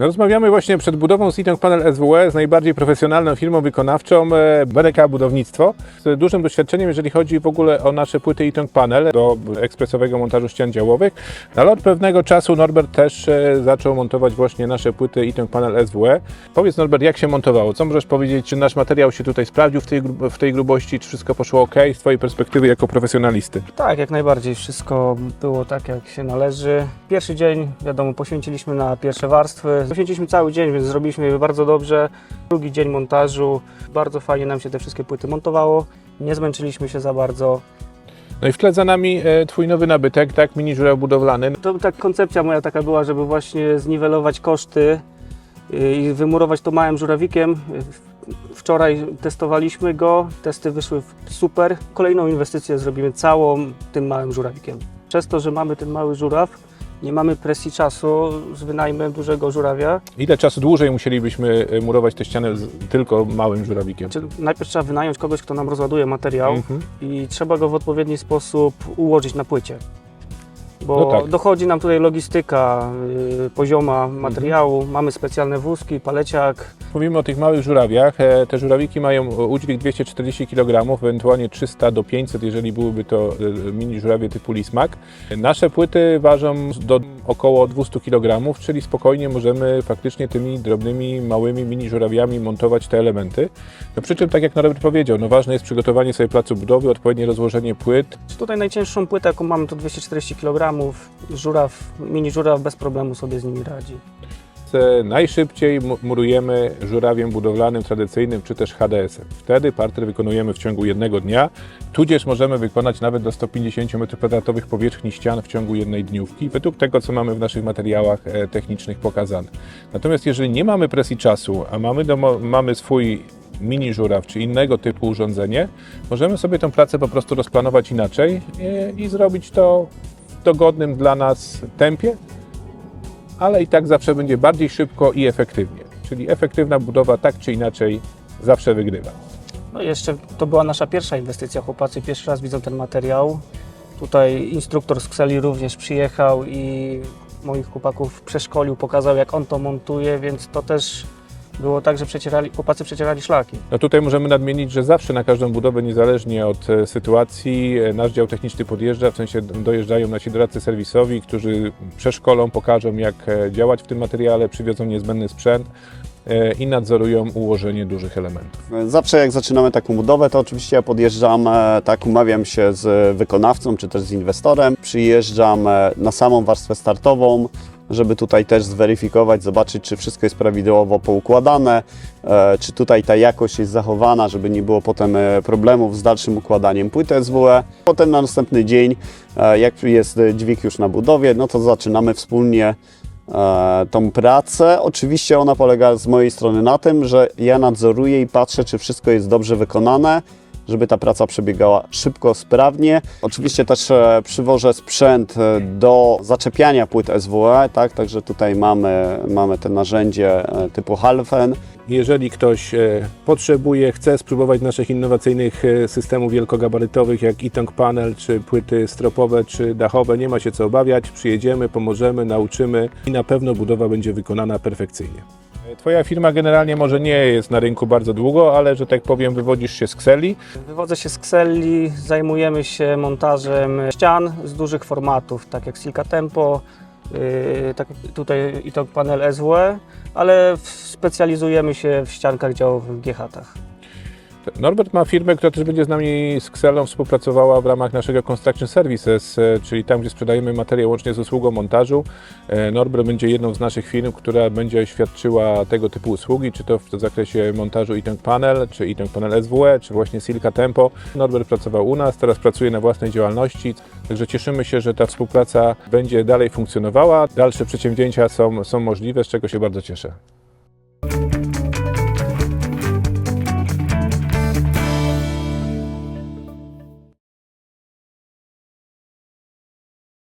No, rozmawiamy właśnie przed budową Seating Panel SWE z najbardziej profesjonalną firmą wykonawczą e, BRK Budownictwo z dużym doświadczeniem, jeżeli chodzi w ogóle o nasze płyty Eaton Panel do ekspresowego montażu ścian działowych. No, Ale od pewnego czasu Norbert też e, zaczął montować właśnie nasze płyty Eaton Panel SWE. Powiedz Norbert, jak się montowało? Co możesz powiedzieć, czy nasz materiał się tutaj sprawdził w tej, w tej grubości, czy wszystko poszło ok z Twojej perspektywy jako profesjonalisty? Tak, jak najbardziej. Wszystko było tak, jak się należy. Pierwszy dzień, wiadomo, poświęciliśmy na pierwsze warstwy. Poświęciliśmy cały dzień, więc zrobiliśmy je bardzo dobrze. Drugi dzień montażu, bardzo fajnie nam się te wszystkie płyty montowało. Nie zmęczyliśmy się za bardzo. No i w tle za nami e, Twój nowy nabytek, tak? Mini żuraw budowlany. To tak koncepcja moja taka była, żeby właśnie zniwelować koszty y, i wymurować to małym żurawikiem. Wczoraj testowaliśmy go, testy wyszły super. Kolejną inwestycję zrobimy całą tym małym żurawikiem. Przez to, że mamy ten mały żuraw, nie mamy presji czasu z wynajmem dużego żurawia. Ile czasu dłużej musielibyśmy e, murować te ściany z tylko małym żurawikiem? Czy najpierw trzeba wynająć kogoś, kto nam rozładuje materiał Mhm. i trzeba go w odpowiedni sposób ułożyć na płycie. Bo No tak. dochodzi nam tutaj logistyka y, pozioma materiału, mamy specjalne wózki, paleciak. Mówimy o tych małych żurawiach. E, Te żurawiki mają udźwig 240 kg, ewentualnie 300 do 500, jeżeli byłyby to e, mini żurawie typu Lismak. Nasze płyty ważą do około 200 kg, czyli spokojnie możemy faktycznie tymi drobnymi, małymi mini żurawiami montować te elementy. No przy czym, tak jak Norbert powiedział, no ważne jest przygotowanie sobie placu budowy, odpowiednie rozłożenie płyt. Tutaj najcięższą płytę, jaką mamy, to 240 kg. Żuraw, mini żuraw bez problemu sobie z nimi radzi. Najszybciej mu- murujemy żurawiem budowlanym, tradycyjnym czy też HDS-em. Wtedy parter wykonujemy w ciągu jednego dnia, tudzież możemy wykonać nawet do 150 m2 powierzchni ścian w ciągu jednej dniówki, według tego, co mamy w naszych materiałach e, technicznych pokazane. Natomiast jeżeli nie mamy presji czasu, a mamy, domo, mamy swój mini żuraw czy innego typu urządzenie, możemy sobie tę pracę po prostu rozplanować inaczej e, i zrobić to dogodnym dla nas tempie, ale i tak zawsze będzie bardziej szybko i efektywnie. Czyli efektywna budowa tak czy inaczej zawsze wygrywa. No jeszcze to była nasza pierwsza inwestycja. Chłopacy pierwszy raz widzą ten materiał. Tutaj instruktor z Kseli również przyjechał i moich chłopaków przeszkolił, pokazał jak on to montuje, więc to też było tak, że przecierali, chłopacy przecierali szlaki. No tutaj możemy nadmienić, że zawsze na każdą budowę, niezależnie od e, sytuacji, e, nasz dział techniczny podjeżdża, w sensie dojeżdżają nasi doradcy serwisowi, którzy przeszkolą, pokażą jak e, działać w tym materiale, przywiozą niezbędny sprzęt i nadzorują ułożenie dużych elementów. Zawsze jak zaczynamy taką budowę, to oczywiście ja podjeżdżam, tak umawiam się z wykonawcą czy też z inwestorem. Przyjeżdżam na samą warstwę startową, żeby tutaj też zweryfikować, zobaczyć, czy wszystko jest prawidłowo poukładane, e, czy tutaj ta jakość jest zachowana, żeby nie było potem e, problemów z dalszym układaniem płyty SWE. Potem na następny dzień, e, jak jest dźwig już na budowie, no to zaczynamy wspólnie tą pracę. Oczywiście ona polega z mojej strony na tym, że ja nadzoruję i patrzę, czy wszystko jest dobrze wykonane, żeby ta praca przebiegała szybko, sprawnie. Oczywiście też e, przywożę sprzęt e, do zaczepiania płyt SWE, tak? Także tutaj mamy, mamy te narzędzie e, typu Halfen. Jeżeli ktoś potrzebuje, chce spróbować naszych innowacyjnych systemów wielkogabarytowych jak Itong Panel, czy płyty stropowe, czy dachowe, nie ma się co obawiać. Przyjedziemy, pomożemy, nauczymy i na pewno budowa będzie wykonana perfekcyjnie. Twoja firma generalnie może nie jest na rynku bardzo długo, ale że tak powiem wywodzisz się z Kseli. Wywodzę się z Kseli, zajmujemy się montażem ścian z dużych formatów, tak jak Silka Tempo, yy, tak tutaj i to panel SWE, ale w- specjalizujemy się w ściankach działowych GH-tach. Norbert ma firmę, która też będzie z nami z Xelą współpracowała w ramach naszego Construction Services, e, czyli tam, gdzie sprzedajemy materiał łącznie z usługą montażu. E, Norbert będzie jedną z naszych firm, która będzie świadczyła tego typu usługi, czy to w zakresie montażu Itong Panel, czy Itong Panel SWE, czy właśnie Silka Tempo. Norbert pracował u nas, teraz pracuje na własnej działalności, także cieszymy się, że ta współpraca będzie dalej funkcjonowała. Dalsze przedsięwzięcia są, są możliwe, z czego się bardzo cieszę.